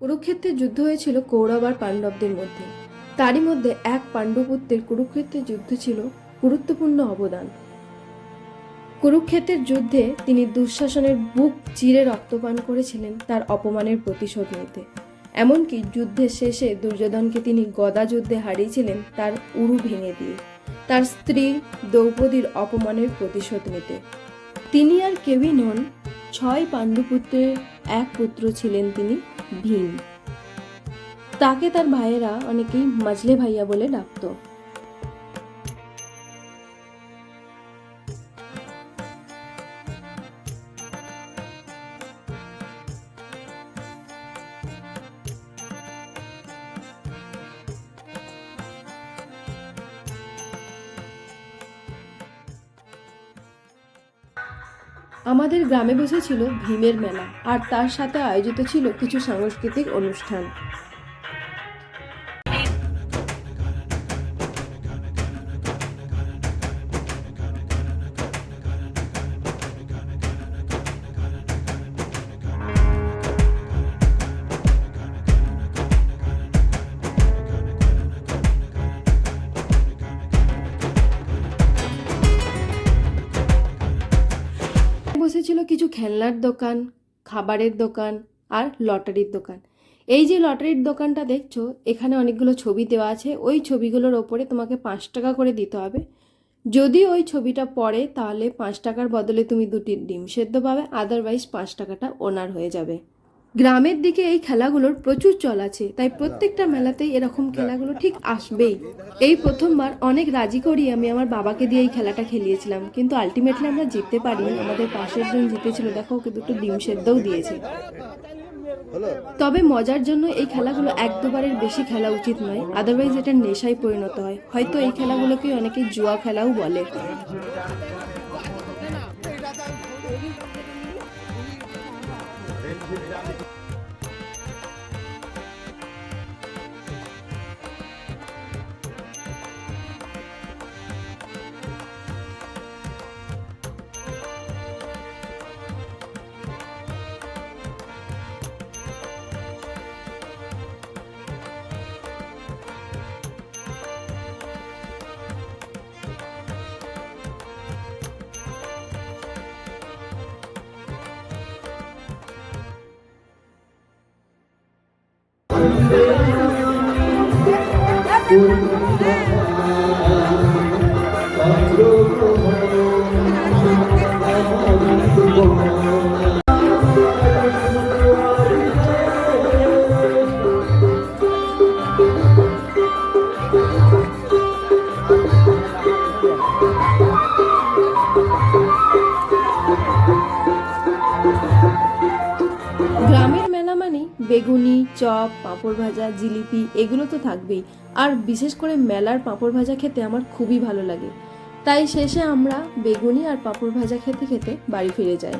কুরুক্ষেত্রের যুদ্ধ হয়েছিল কৌরব আর পাণ্ডবদের মধ্যে। তারই মধ্যে এক পাণ্ডবপুত্রের কুরুক্ষেত্রের যুদ্ধ ছিল গুরুত্বপূর্ণ অবদান। কুরুক্ষেত্রের যুদ্ধে তিনি দুঃশাসনের বুক চিরে রক্তপান করেছিলেন তার অপমানের প্রতিশোধ নিতে। এমনকি যুদ্ধের শেষে দুর্যোধনকে তিনি গদা যুদ্ধে হারিয়েছিলেন তার উরু ভেঙে দিয়ে। তার স্ত্রী দ্রৌপদীর অপমানের প্রতিশোধ নিতে। তিনি আর কেউই নন, ছয় পাণ্ডুপুত্রের এক পুত্র ছিলেন তিনি। ভীম তাকে তার ভাইয়েরা অনেকেই মাজলে ভাইয়া বলে ডাকত। আমাদের গ্রামে বসেছিল ভীমের মেলা আর তার সাথে আয়োজিত ছিল কিছু সাংস্কৃতিক অনুষ্ঠান। বসেছিল কিছু খেলনার দোকান, খাবারের দোকান আর লটারির দোকান। এই যে লটারির দোকানটা দেখছ, এখানে অনেকগুলো ছবি দেওয়া আছে। ওই ছবিগুলোর ওপরে তোমাকে পাঁচ টাকা করে দিতে হবে। যদি ওই ছবিটা পড়ে, তাহলে পাঁচ টাকার বদলে তুমি দুটি ডিম সেদ্ধ পাবে আদারওয়াইজ পাঁচ টাকাটা ওনার হয়ে যাবে। গ্রামের দিকে এই খেলাগুলোর প্রচুর চল আছে তাই প্রত্যেকটা মেলাতেই এরকম খেলাগুলো ঠিক আসবেই। এই প্রথমবার অনেক রাজি করি আমি আমার বাবাকে দিয়ে এই খেলাটা খেলিয়েছিলাম কিন্তু আলটিমেটলি আমরা জিততে পারিনি আমাদের পাশের জন জিতেছিল দেখো ওকে দুটো ডিম সেদ্ধও দিয়েছে। তবে মজার জন্য এই খেলাগুলো এক দুবারের বেশি খেলা উচিত নয় আদারওয়াইজ এটা নেশায় পরিণত হয়। হয়তো এই খেলাগুলোকে অনেকে জুয়া খেলাও বলে। 감사합니다. বেগুনি, চপ, পাঁপড় ভাজা, জিলিপি, এগুলো তো থাকবেই। আর বিশেষ করে মেলার পাঁপড় ভাজা খেতে আমার খুবই ভালো লাগে। তাই শেষে আমরা বেগুনি আর পাঁপড় ভাজা খেতে খেতে বাড়ি ফিরে যাই।